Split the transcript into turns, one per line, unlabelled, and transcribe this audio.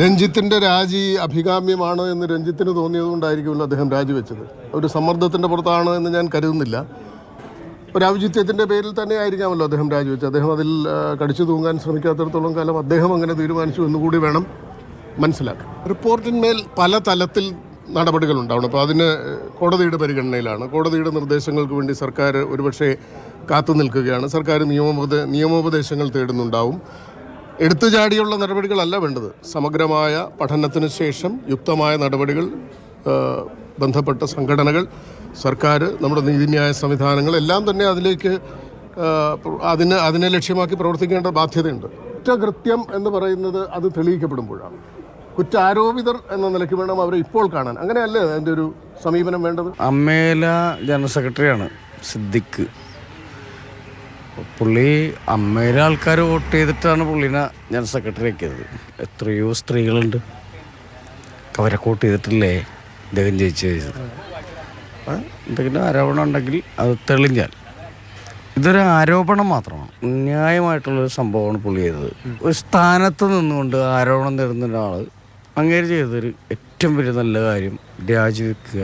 രഞ്ജിത്തിന്റെ രാജി അഭികാമ്യമാണ് എന്ന് രഞ്ജിത്തിന് തോന്നിയതുകൊണ്ടായിരിക്കുമല്ലോ അദ്ദേഹം രാജിവെച്ചത് ഒരു സമ്മർദ്ദത്തിന്റെ പുറത്താണ് എന്ന് ഞാൻ കരുതുന്നില്ല. ഒരു ഔചിത്യത്തിന്റെ പേരിൽ തന്നെ ആയിരിക്കാമല്ലോ അദ്ദേഹം രാജിവെച്ചത് അദ്ദേഹം അതിൽ കടിച്ചു തൂങ്ങാൻ ശ്രമിക്കാത്തിടത്തോളം കാലം അദ്ദേഹം അങ്ങനെ തീരുമാനിച്ചു എന്നുകൂടി വേണം മനസ്സിലാക്കാൻ. റിപ്പോർട്ടിന്മേൽ പല തലത്തിൽ നടപടികൾ ഉണ്ടാവണം അപ്പോൾ അതിന് കോടതിയുടെ പരിഗണനയിലാണ്. കോടതിയുടെ നിർദ്ദേശങ്ങൾക്ക് വേണ്ടി സർക്കാർ ഒരുപക്ഷെ കാത്തു നിൽക്കുകയാണ്. സർക്കാർ നിയമോപദ നിയമോപദേശങ്ങൾ തേടുന്നുണ്ടാവും. എടുത്തുചാടിയുള്ള നടപടികളല്ല വേണ്ടത്. സമഗ്രമായ പഠനത്തിന് ശേഷം യുക്തമായ നടപടികൾ ബന്ധപ്പെട്ട സംഘടനകൾ സർക്കാർ നമ്മുടെ നീതിന്യായ സംവിധാനങ്ങൾ എല്ലാം തന്നെ അതിലേക്ക് അതിന് അതിനെ ലക്ഷ്യമാക്കി പ്രവർത്തിക്കേണ്ട ബാധ്യതയുണ്ട്. കുറ്റകൃത്യം എന്ന് പറയുന്നത് അത് തെളിയിക്കപ്പെടുമ്പോഴാണ്. കുറ്റാരോപിതർ എന്ന നിലയ്ക്ക് വേണം അവരെ ഇപ്പോൾ കാണാൻ. അങ്ങനെയല്ലേ അതിന്റെ ഒരു സമീപനം വേണ്ടത്?
അമ്മേല ജനറൽ സെക്രട്ടറിയാണ് സിദ്ദിഖ്. പുള്ളി അമ്മയിലെ ആൾക്കാർ വോട്ട് ചെയ്തിട്ടാണ് പുള്ളിനെ ഞാൻ സെക്രട്ടറി ആക്കിയത്. എത്രയോ സ്ത്രീകളുണ്ട്. അവരെ വോട്ട് ചെയ്തിട്ടില്ലേ? ഇദ്ദേഹം ജയിച്ചു ചോദിച്ചത് എന്തെങ്കിലും ആരോപണം ഉണ്ടെങ്കിൽ അത് തെളിഞ്ഞാൽ. ഇതൊരു ആരോപണം മാത്രമാണ്. ന്യായമായിട്ടുള്ളൊരു സംഭവമാണ് പുള്ളി ചെയ്തത്. ഒരു സ്ഥാനത്ത് നിന്നുകൊണ്ട് ആരോപണം തരുന്ന ഒരാൾ അങ്ങേര് ചെയ്തൊരു ഏറ്റവും വലിയ നല്ല കാര്യം രാജിവെക്കുക